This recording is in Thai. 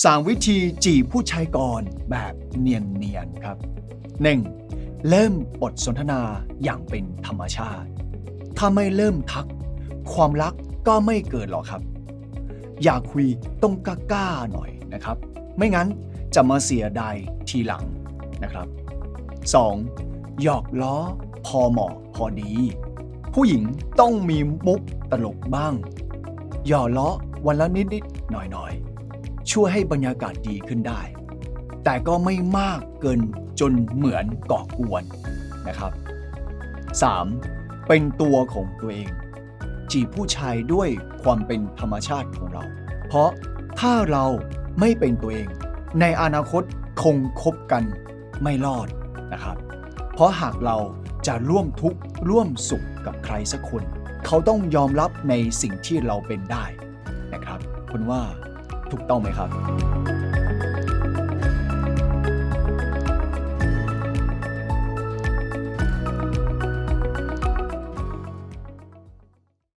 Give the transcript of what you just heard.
3 วิธีจีบผู้ชายก่อนแบบเนียนๆครับ 1. เริ่มบทสนทนาอย่างเป็นธรรมชาติ ถ้าไม่เริ่มทัก ความรักก็ไม่เกิดหรอกครับ อยากคุยต้องกล้าๆหน่อยนะครับ ไม่งั้นจะมาเสียดายทีหลังนะครับ 2. หยอกล้อพอเหมาะพอดี ผู้หญิงต้องมีมุกตลกบ้าง หย่อล้อวันละนิดๆหน่อยๆ ช่วยให้บรรยากาศดีขึ้นได้ แต่ก็ไม่มากเกินจนเหมือนก่อกวนนะครับ 3. เป็นตัวของตัวเอง จีบผู้ชายด้วยความเป็นธรรมชาติของเรา เพราะถ้าเราไม่เป็นตัวเอง ในอนาคตคงคบกันไม่รอดนะครับ เพราะหากเราจะร่วมทุกข์ร่วมสุขกับใครสักคน เขาต้องยอมรับในสิ่งที่เราเป็นได้นะครับคุณว่า ถูกต้องไหมครับ